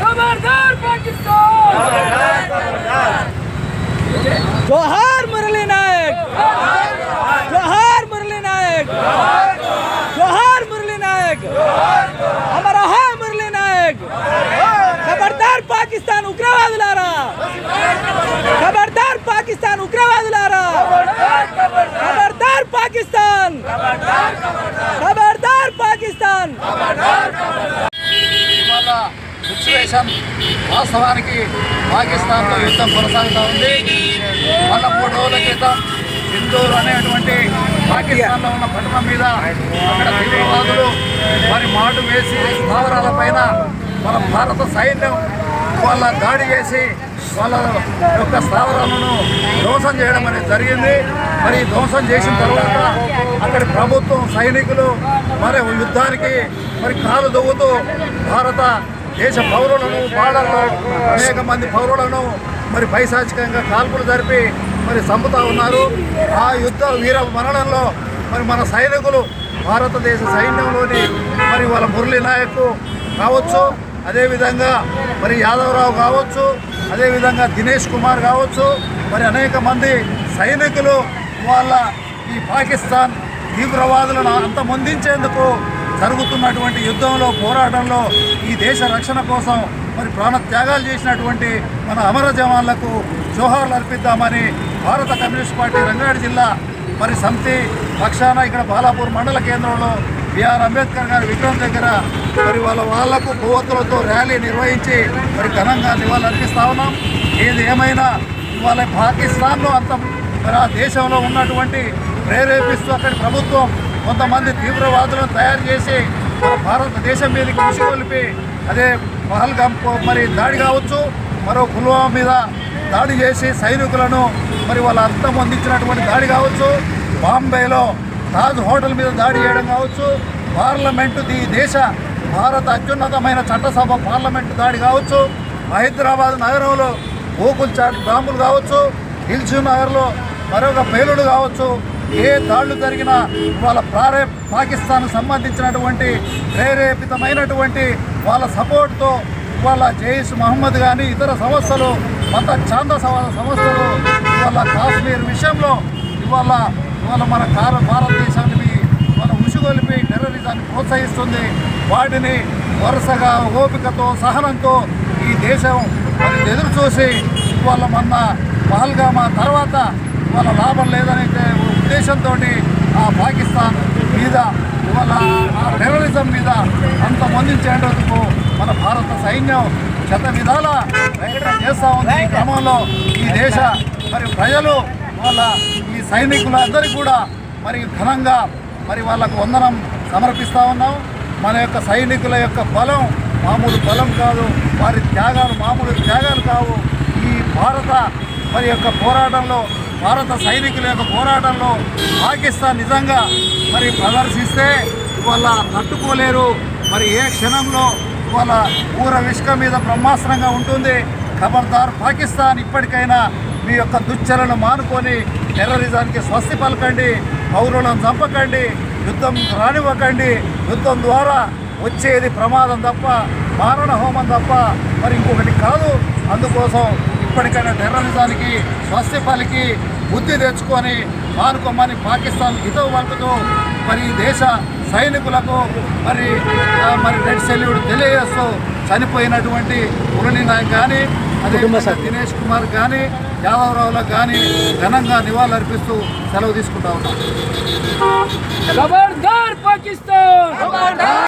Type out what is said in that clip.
खबरदार पाकिस्तान। जोहार मुरली नायक। जोहार मुरली नायक। जोहार मुरली नायक। हमारा है मुरली नायक। खबरदार पाकिस्तान उग्रवाद ला रहा खबरदार पाकिस्तान उग्रवाद ला रहा खबरदार। पाकिस्तान। खबरदार पाकिस्तान। खबरदार సిచ్యువేషన్ వాస్తవానికి పాకిస్తాన్తో యుద్ధం కొనసాగుతూ ఉంది. మొన్న మూడు రోజుల క్రితం హిందూరు అనేటువంటి పాకిస్తాన్లో ఉన్న పట్టణం మీద అక్కడ తీవ్రవాదులు మరి మాటు వేసి స్థావరాల పైన మన భారత సైన్యం వాళ్ళ దాడి చేసి వాళ్ళ యొక్క స్థావరాలను ధ్వంసం చేయడం అనేది జరిగింది. మరి ధ్వంసం చేసిన తర్వాత అక్కడి ప్రభుత్వం సైనికులు మరి యుద్ధానికి మరి కాలు దువ్వుతూ భారత దేశ పౌరులను బార్డర్లో అనేక మంది పౌరులను మరి పైశాచికంగా కాల్పులు జరిపి మరి చంపుతా ఉన్నారు. ఆ యుద్ధ వీర మరణంలో మరి మన సైనికులు భారతదేశ సైన్యంలోని మరి వాళ్ళ మురళీ నాయక్ కావచ్చు అదేవిధంగా మరి యాదవరావు కావచ్చు అదేవిధంగా దినేష్ కుమార్ కావచ్చు మరి అనేక మంది సైనికులు వాళ్ళ ఈ పాకిస్తాన్ తీవ్రవాదులను అంతమొందించేందుకు జరుగుతున్నటువంటి యుద్ధంలో పోరాటంలో ఈ దేశ రక్షణ కోసం మరి ప్రాణ త్యాగాలు చేసినటువంటి మన అమర జవాన్లకు జోహార్లు అర్పిద్దామని భారత కమ్యూనిస్ట్ పార్టీ రంగారెడ్డి జిల్లా మరి సమితి పక్షాన ఇక్కడ బాలాపూర్ మండల కేంద్రంలో బిఆర్ అంబేద్కర్ గారి విగ్రహం దగ్గర మరి వాళ్ళ వాళ్ళకు కొవ్వొత్తులతో ర్యాలీ నిర్వహించి మరి ఘనంగా నివాళులర్పిస్తా ఉన్నాం. ఏది ఏమైనా ఇవాళ పాకిస్తాన్లో అంత మరి ఆ దేశంలో ఉన్నటువంటి ప్రేరేపిస్తూ అక్కడి ప్రభుత్వం కొంతమంది తీవ్రవాదులను తయారు చేసి మన భారతదేశం మీదకి ఉసిగొలిపి అదే పహల్గామ్ మరి దాడి కావచ్చు మరో పుల్వామా మీద దాడి చేసి సైనికులను మరి వాళ్ళ అర్థం అందించినటువంటి దాడి కావచ్చు బాంబేలో తాజ్ హోటల్ మీద దాడి చేయడం కావచ్చు పార్లమెంటు ఈ దేశ భారత అత్యున్నతమైన చట్టసభ పార్లమెంటు దాడి కావచ్చు హైదరాబాద్ నగరంలో గోకుల్ చాట్ బాంబులు కావచ్చు హిల్స్ నగర్లో మరొక పేలుడు కావచ్చు ఏ దాడులు జరిగినా వాళ్ళ ప్రారే పాకిస్తాన్ సంబంధించినటువంటి ప్రేరేపితమైనటువంటి వాళ్ళ సపోర్ట్తో వాళ్ళ జైష్ మహమ్మద్ కానీ ఇతర సంస్థలు మత చాంద సంస్థలు ఇవాళ కాశ్మీర్ విషయంలో ఇవాళ ఇవాళ మన కార భారతదేశాన్ని మన ఉసుగొలిపి టెర్రరిజాన్ని ప్రోత్సహిస్తుంది. వాటిని వరుసగా ఓపికతో సహనంతో ఈ దేశం మరి ఎదురు చూసి ఇవాళ మొన్న పహల్గామా తర్వాత వాళ్ళ లాభం లేదనైతే ఉద్దేశంతో ఆ పాకిస్తాన్ మీద ఇవాళ ఆ టెర్రరిజం మీద అంత మందించేందుకు మన భారత సైన్యం శత విధాల ప్రయత్నం చేస్తూ ఉంది ఈ క్రమంలో ఈ దేశ మరి ప్రజలు వాళ్ళ ఈ సైనికులందరికీ కూడా మరి ఘనంగా మరి వాళ్ళకు వందనం సమర్పిస్తూ ఉన్నాం. మన యొక్క సైనికుల యొక్క బలం మామూలు బలం కాదు వారి త్యాగాలు మామూలు త్యాగాలు కావు. ఈ భారత మరి యొక్క పోరాటంలో భారత సైనికుల యొక్క పోరాటంలో పాకిస్తాన్ నిజంగా మరి ప్రదర్శిస్తే వాళ్ళ తట్టుకోలేరు. మరి ఏ క్షణంలో వాళ్ళ ఊర విష్క మీద బ్రహ్మాస్త్రంగా ఉంటుంది. ఖబర్దార్ పాకిస్తాన్ ఇప్పటికైనా మీ యొక్క దుశ్చరణ మానుకొని టెర్రరిజానికి స్వస్తి పలకండి. పౌరులను చంపకండి. యుద్ధం రానివ్వకండి. యుద్ధం ద్వారా వచ్చేది ప్రమాదం తప్ప మారణ హోమం తప్ప మరి ఇంకొకటి కాదు. అందుకోసం ఇప్పటికైనా టెర్రరిజానికి స్వస్తిఫలికి బుద్ధి తెచ్చుకొని మానుకోమని పాకిస్తాన్ హితవు పలుకుతూ మరి దేశ సైనికులకు మరి మరి రెడ్ సెల్యూడ్ తెలియజేస్తూ చనిపోయినటువంటి మురళీ నాయక్ కానీ అదే దినేష్ కుమార్ కానీ యాదవరావులకు కానీ ఘనంగా నివాళులర్పిస్తూ సెలవు తీసుకుంటా ఉన్నారు